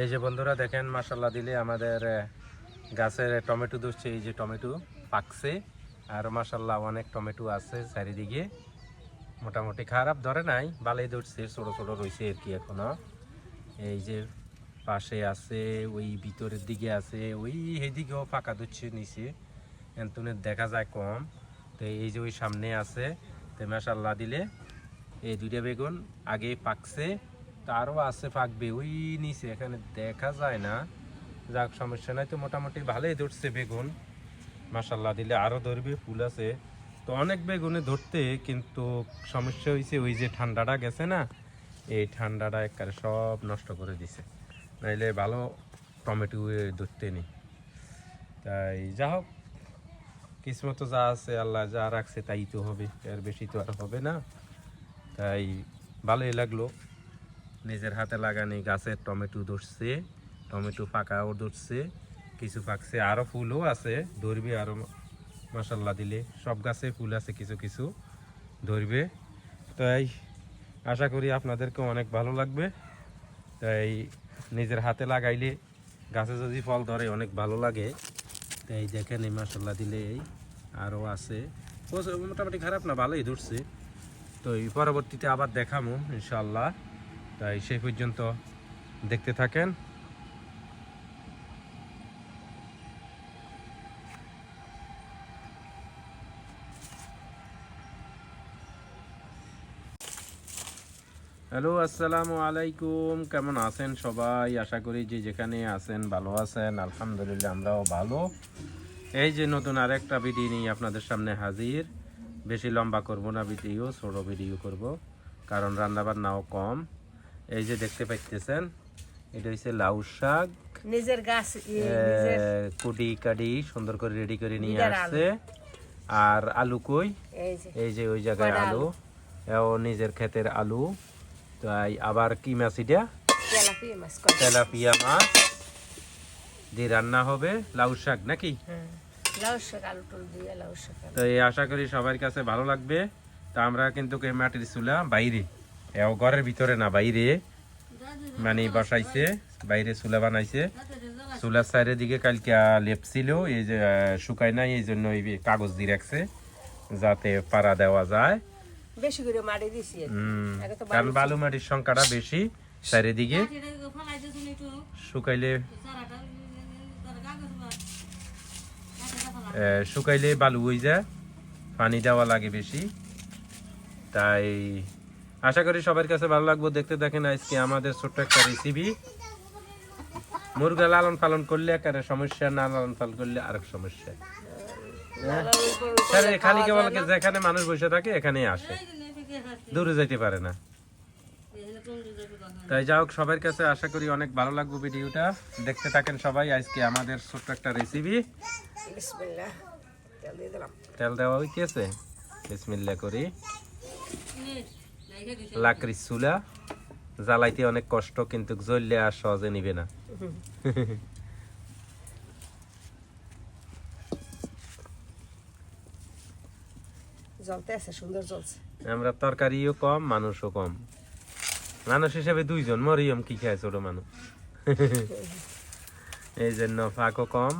এই যে বন্ধুরা দেখেন মাসাল্লাহ দিলে আমাদের গাছের টমেটো ধরছে এই যে টমেটো পাকছে, আর মাসাল্লাহ অনেক টমেটো আছে চারিদিকে। মোটামুটি খারাপ, ধরে নাই ভালোই ধরছে, ছোট ছোট রয়েছে আর কি এখনও এই যে পাশে আছে, ওই ভিতরের দিকে আছে, ওই এদিকেও ফাঁকা ধরছে, নিচে। এন্তনের দেখা যায় কম। তো এই যে ওই সামনে আছে, তো মাসাল্লাহ দিলে এই দুইটা বেগুন আগে পাকছে তো আরও আছে পাকবে ওই নিচে এখানে দেখা যায় না। যাক, সমস্যা নাই তো, মোটামুটি ভালোই ধরছে বেগুন। মাসাল্লাহ দিলে আরও ধরবে, ফুল আছে। তো অনেক বেগুনে ধরতে, কিন্তু সমস্যা হয়েছে ওই যে ঠান্ডাটা গেছে না, এই ঠান্ডাটা একবারে সব নষ্ট করে দিছে। নাইলে ভালো টমেটো ধরতে নেই। তাই যা হোক, কিসমত যা আছে, আল্লাহ যা রাখছে তাই তো হবে, এর বেশি তো আর হবে না। তাই ভালোই লাগল। নিজের হাতে লাগানি গাছের টমেটো ধরছে, টমেটো পাকাও ধরছে, কিছু পাকছে আরও ফুলও আছে, ধরবে আরও মশাল্লা দিলে। সব গাছে ফুল আছে, কিছু কিছু ধরবে। তাই আশা করি আপনাদেরকে অনেক ভালো লাগবে। তাই নিজের হাতে লাগাইলে গাছে যদি ফল ধরে, অনেক ভালো লাগে। তাই দেখেন এই মশাল্লা দিলে এই আরও আছে। মোটামুটি খারাপ না, ভালোই ধরছে। তো এই পরবর্তীতে আবার দেখামো, ইনশাল্লাহ। তাই সেই পর্যন্ত দেখতে থাকেন। হ্যালো, আসসালামু আলাইকুম। কেমন আছেন সবাই? আশা করি যে যেখানে আছেন ভালো আছেন। আলহামদুলিল্লাহ, আমরাও ভালো। এই যে নতুন আরেকটা ভিডিও নিয়ে আপনাদের সামনে হাজির। বেশি লম্বা করব না, ভিডিও, ছোট ভিডিও করব। কারণ রান্নাবান্নাও কম। এই যে দেখতে পাইতেছেন এটা হচ্ছে লাউ শাক। নিজের গাছ কুটি কাটি সুন্দর করে রেডি করে নিয়ে আসছে। আর আলু কই? এই যে এই যে ওই জায়গায় আলু। এও নিজের ক্ষেতের আলু। তাই আবার কি মাছ এটা? তেলাপিয়া মাছ দিয়ে রান্না হবে লাউ শাক নাকি? হ্যাঁ লাউ শাক আলু টুল দিয়ে লাউ শাক তো এই আশা করি সবার কাছে ভালো লাগবে। তা আমরা কিন্তু মাটির চুলা বাইরে। এও ঘরের ভিতরে না বাইরে। মানে বসাইছে বাইরে চুলা বানাইছে। চুলার সাইডের দিকে কালকে লেপ ছিল এই যে শুকায় নাই এই জন্য এই কাগজ দিয়ে রাখছে যাতে পাড়া দেওয়া যায়। বেশি করে দিছি কারণ বালু মাটির সংখ্যাটা বেশি চারিদিকে। শুকাইলে শুকাইলে বালু হয়ে যায় পানি দেওয়া লাগে বেশি। তাই আশা করি সবার কাছে ভালো লাগবো। দেখতে দেখেন আজকে আমাদের ছোট্ট একটা রেসিপি মুরগা লালন পালন করলে একটা সমস্যা না লালন পালন করলে আরেক সমস্যা। খালি কেবল যেখানে মানুষ বসে থাকে এখানেই আসে। দূরে যাইতে পারে না। তাই যা হোক সবার কাছে আশা করি অনেক ভালো লাগবে ভিডিওটা। দেখতে থাকেন সবাই আজকে আমাদের ছোট্ট একটা রেসিপি তেল তেল দেওয়া হইতেছে। বিসমিল্লা করি। লাকড়ি চুলা জ্বালাইতে অনেক কষ্ট কিন্তু জ্বললে আর সহজে নিবে না। সুন্দর জ্বলছে। আমরা তরকারিও কম মানুষও কম। মানুষ হিসেবে দুইজন মরিয়ম কি খায় ছোট মানুষ? এই জন্য ফাঁকও কম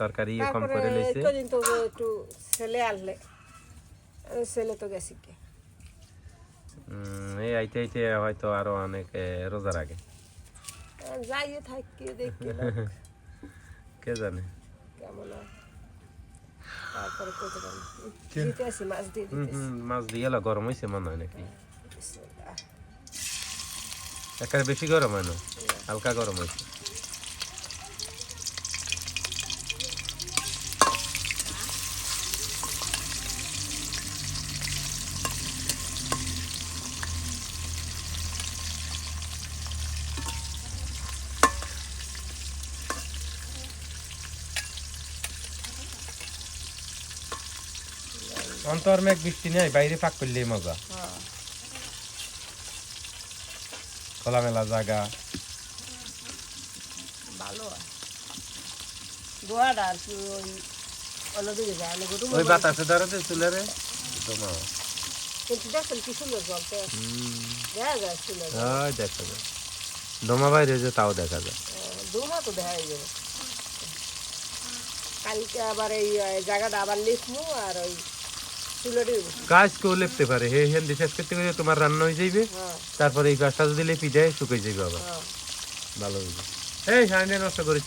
তরকারিও কম করে লইছে। একটু ছেলে তো গেছি এই আইতে আইতে হয়তো আরও অনেক রোজার আগে। যাইয়ে থাকি দেখি কে জানে? কেমন হয়। মাছ দিয়ে গরম হয়েছে মনে হয় নাকি। একেবারে বেশি গরম হয় না? হালকা গরম হয়েছে অন্তর মেঘ বৃষ্টি নেই বাইরে পাক করলেই মজা। হ্যাঁ। খোলামেলা জায়গা। ভালো। আর কি ওই যায় তোমার। কিন্তু দেখছেন কি সুন্দর জলতে দেখা যায় ওই দেখা যায়। দমা বাইরে যে তাও দেখা যায়। দুমা তো দেখা যাবে কালকে আবার এই জায়গাটা আবার লিখব আর ওই কাজ কেউ লেপতে পারে। হে হেন শেষ করতে গেলে তোমার রান্না হয়ে যাইবে। হ্যাঁ। তারপরে এই গাছটা যদি লেপি দেয় শুকিয়ে যাবে আবার। হ্যাঁ। ভালো হয়ে যাবে এই হাঁড়ি নষ্ট করে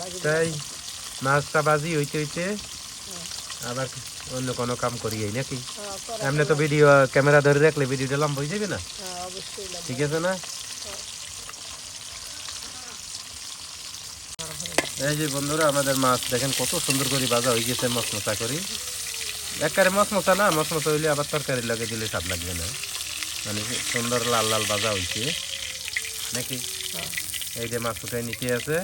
লাগে। তাই মাছটা বাজি হইতে হইতে আবার অন্য কোনো কাম করি নাকি? হ্যাঁ, এমনি তো ভিডিও ক্যামেরা ধরে রাখলে ভিডিওটা লম্বা হয়ে যাবে না? হ্যাঁ ঠিক আছে না? এই যে বন্ধুরা আমাদের মাছ দেখেন কত সুন্দর করে ভাজা হয়ে গেছে মশমশা করি। একবারে মশমশা না মশমশা হইলে আবার তরকারি লাগে দিলে স্বাদ লাগবে না। মানে সুন্দর লাল লাল ভাজা হয়েছে নাকি? হ্যাঁ। এই যে মাছ উঠে নিচে আছে।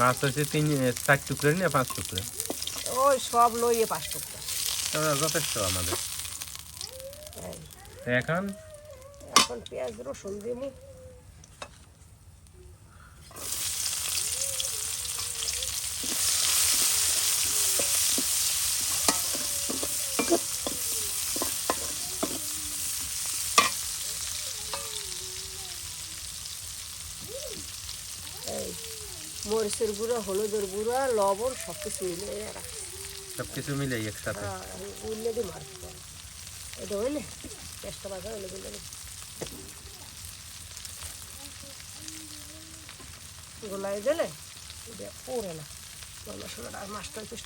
মাছ হচ্ছে তিন চার টুকরে না পাঁচ টুকরে। ওই সব লইয়ে পাঁচ টুকটা যথেষ্ট আমাদের। এখন? এখন পেঁয়াজ রসুন দিব এই মরিচের গুঁড়া হলুদের গুঁড়া লবণ সব কিছু মিলে সব কিছু মিলে একসাথে? হ্যাঁ উল্লে দিই মার এটা হইলে চেষ্টা হইলে গুলো গোলাই দিলে পুরে পড়ে না। আর মাছটা একটু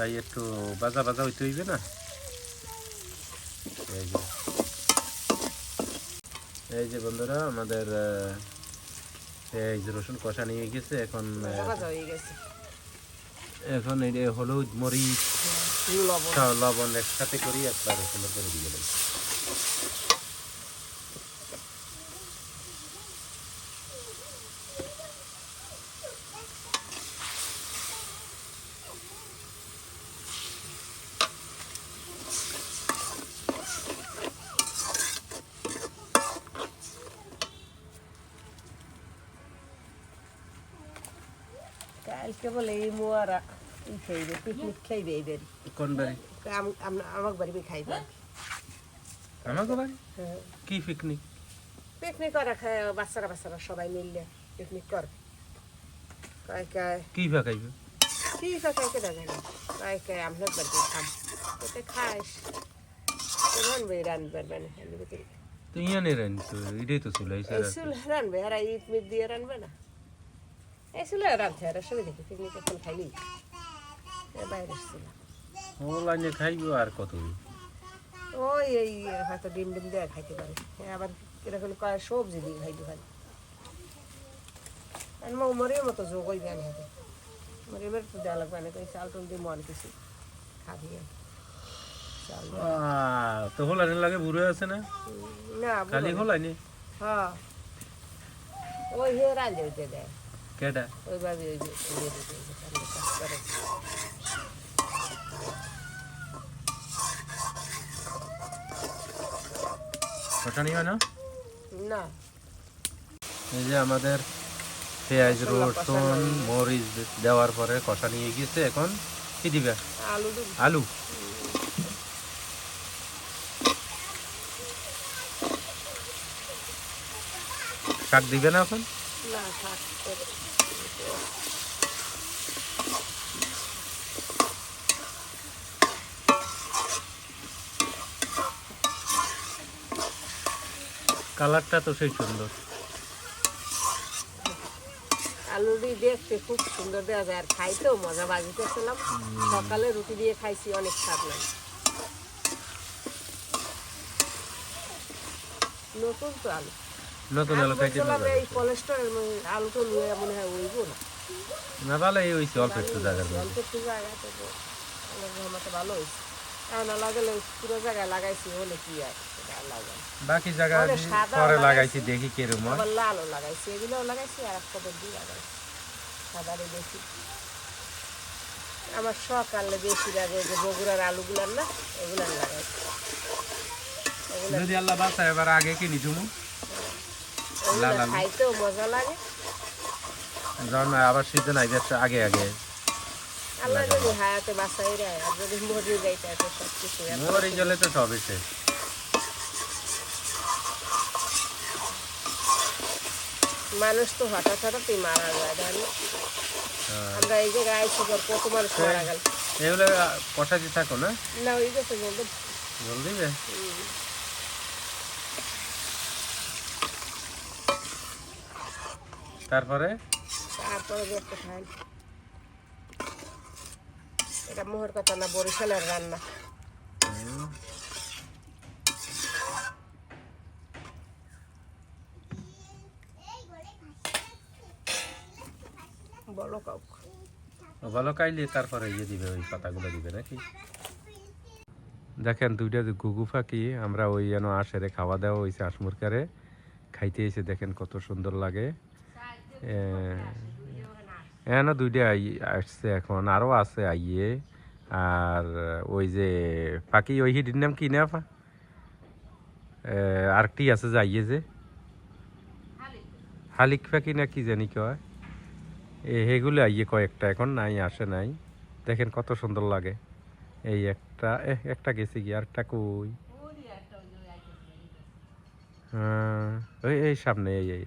তাই একটু বাজা বাজা হইতে হইবে না? এই যে। এই যে বন্ধুরা আমাদের এই যে রসুন কষা নিয়ে গেছে এখন হয়ে এখন এই হলুদ মরিচ হ্যাঁ, লবণ। লবণ একসাথে করি একবার সুন্দর করে দিয়ে দেবো বলে এই মোয়ারা। ই খাইবে পিকনিক খাইবে এই বাড়ি কোন বাড়ি? আমার বাড়ি খাইবে আমাকে বাড়ি? হ্যাঁ। কি পিকনিক পিকনিক করে খায় বাচ্চারা বাচ্চারা সবাই মিললে পিকনিক করে কয় কয়? কি ভাগাইবে কে দেখে না কয় কয় আপনার বাড়িতে খাম। ওতে খাইস তো রানবে রানবে মানে এর ভিতরে। তো ইয়ানে রান তো এটাই তো সারা চুল রানবে আর ইট মিট দিয়ে রানবে না। আর সবাই দেখি পিকনিক এখন খাইলি এ বাইরে খাইবো আর কত ওই এই হয়তো ডিম ডিম খাইতে পারে। আবার কয় সবজি আর মো মরির মতো যোগ হইবে আমি হাতে। মরিমের তো দেওয়া লাগবে না চাল টুল দিয়ে মন কিছু খাবি তো হোলাইনে লাগে বুড়ো আছে না? না খালি হোলাইনে হ্যাঁ। ওই হে রাঁধে দেয়। ওইভাবে ওই ওই যে কাজ করে। কষা নিবে না? না। এই যে আমাদের পেঁয়াজ রসুন মরিচ দেওয়ার পরে কষা নিয়ে গেছে এখন কি দিবে? আলু শাক দিবে না এখন? না করে। কালারটা তো সেই সুন্দর। আলুটি দেখতে খুব সুন্দর দেওয়া যায় আর খাইতেও মজা সকালে রুটি দিয়ে খাইছি অনেক স্বাদ লাগে। নতুন তো আলু। নতুন আলু খাইতে মজা এই কোলেস্ট্রল আলুটা লুয়ে মনে হয় উইব না। না ভালো এই হয়েছে অল্প একটু জায়গার অল্প একটু জায়গা তো অনেক রহমতে ভালো হয়েছে আর না লাগালে পুরো জায়গায় লাগাইছি হলে কি আর? বাকি জায়গা পরে লাগাইছি। দেখি কিরম আবার লালও লাগাইছি এগুলোও লাগাইছি আর একটা বেদি লাগাইছি। সাদারে বেশি। আমার সকালে বেশি লাগে যে বগুড়ার আলুগুলার না এগুলার লাগাইছি যদি আল্লাহ বাঁচায় এবার আগে কিনি তুমি লাল আলু। খাইতেও মজা লাগে। যখন আবার সিজন আগে আগে আগে। আল্লাহ যদি হায়াতে বাঁচাই দেয় আর যদি মরে যাইতে তো সব কিছু মরে গেলে তো সবই শেষ। মানুষ তো হঠাৎ হঠাৎই মারা যায় জান? আমরা এই জায়গায় আইসি পর কত মানুষ মারা গেল। এগুলো কষাতে থাকো না? না ওই গেছে বলতে জল দিবে? তারপরে? তারপরে দেখতে খাই। এটা মোহর কথা না বরিশালের রান্না। তারপরে ইয়ে দিবে, ওই দিবে নাকি? দেখেন, দুইটা যে গুগু পাখি আমরা ওই যেন আসে খাওয়া দাওয়া হয়েছে আসমুরকারে খাইতে এসে দেখেন কত সুন্দর লাগে। হ্যাঁ না, দুইটা আসছে এখন আরও আছে আইয়ে। আর ওই যে পাখি ওই হিডির নাম কি না আরেকটি আছে যে আইয়ে যে। হালিক। পাখি না কি জানি কয়? এগুলো আইয়ে কয়েকটা এখন নাই আসে নাই। দেখেন কত সুন্দর লাগে। এই একটা একটা গেছে কি আর একটা কই? হ্যাঁ, ওই এই সামনে এই এই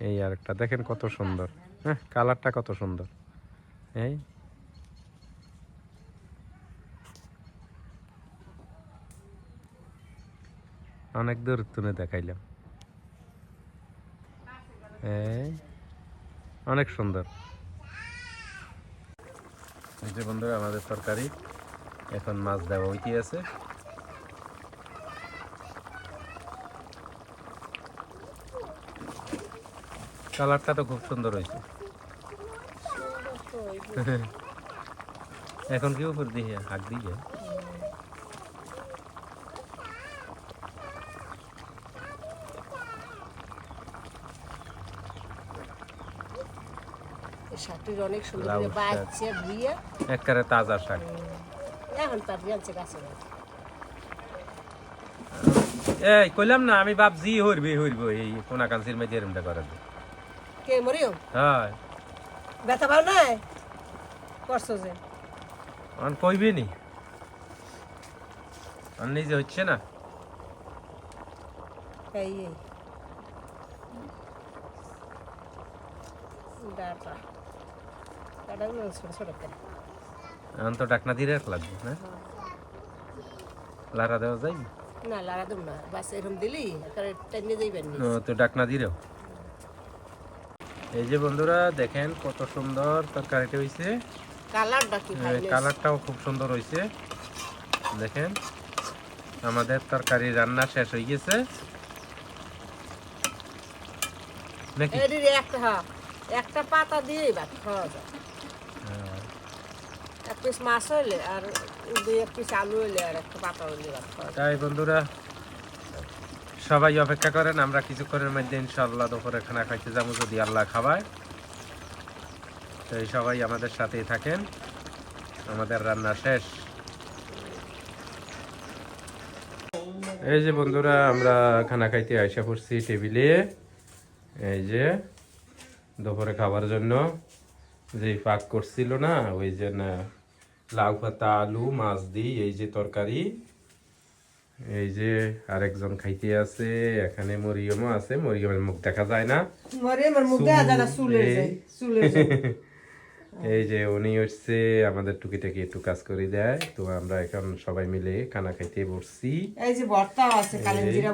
এই আর একটা দেখেন কত সুন্দর। হ্যাঁ কালারটা কত সুন্দর। এই। অনেক দূর তুলে দেখাইলাম। এই। অনেক সুন্দর। এই যে বন্ধুরা আমাদের তরকারি। এখন মাছ দেওয়া হইতে আছে। কালারটা তো খুব সুন্দর হয়েছে। এখন কি উপর দিয়ে হাক দিয়ে শাকটির অনেক সুন্দর করে। বাচ্চা একবারে তাজা শাক। এখন তার জানছে গাছে এই কইলাম না আমি ভাবছি হইরবে হইরব এই কোনা কাঞ্চির মধ্যে এরমটা করে। কে মরিও হয়। ব্যথা পাও না করছ যে। অন কইবে নি? অন নিজে হচ্ছে না? এই এই। ডাটা ডাটাগুলো ছোট ছোট করে এখন তো ডাকনা দিয়ে রাখ লাগবে না? লারা দেওয়া যাই না লাগা দেব না। বাস এরকম দিলি টেনে যাইবেন তো ডাকনা দিলেও এই যে বন্ধুরা দেখেন কত সুন্দর তরকারিটা হয়েছে কালারটা কি কালারটাও খুব সুন্দর হয়েছে দেখেন আমাদের তরকারি রান্না শেষ হয়ে গেছে। নাকি? একটা হ্যাঁ একটা পাতা দিয়ে ভাত খাওয়া যায়। তাই বন্ধুরা, সবাই অপেক্ষা করেন, আমরা কিছুক্ষণের মধ্যে ইনশাল্লাহ দুপুরে খানা খাইতে যাব যদি আল্লাহ খাওয়ায়। তো এই সবাই আমাদের সাথেই থাকেন। আমাদের রান্না শেষ। এই যে বন্ধুরা, আমরা খানা খাইতে আইসা পড়ছি টেবিলে। এই যে দুপুরে খাবার জন্য যে পাক করছিল না, ওই যে না লাউ পাতা আলু মাছ দিই এই যে তরকারি এই যে আরেকজন খাইতে আছে এখানে মরিয়মও আছে মরিয়মের মুখ দেখা যায় না। এই- যায় চুলে যায় এই যে উনি হচ্ছে আমাদের টুকিটাকি একটু কাজ করে দেয় তো আমরা এখন সবাই মিলে খানা খাইতে বসছি। এই যে আছে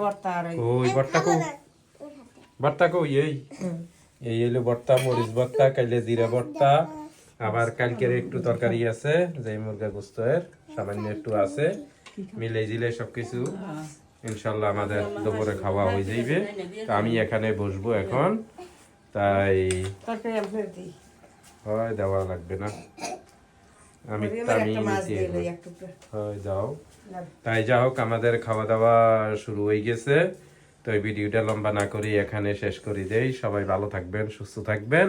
ভর্তা আর ওই ওই কো বর্তা কো এই? এই হলো বর্তা মরিচ বর্তা কাইলে জিরা বর্তা আবার কালকের একটু তরকারি আছে যে মুরগা গোস্তের সামান্য একটু আছে। মিলে জিলে সবকিছু। ইনশাল্লাহ আমাদের দুপুরে খাওয়া হয়ে যাইবে। তো আমি এখানে বসবো এখন। তাই হয় দেওয়া লাগবে না। আমি তামি। হয় যাও। তাই যা হোক আমাদের খাওয়া দাওয়া শুরু হয়ে গেছে। তো এই ভিডিওটা লম্বা না করি এখানে শেষ করে দেই। সবাই ভালো থাকবেন সুস্থ থাকবেন।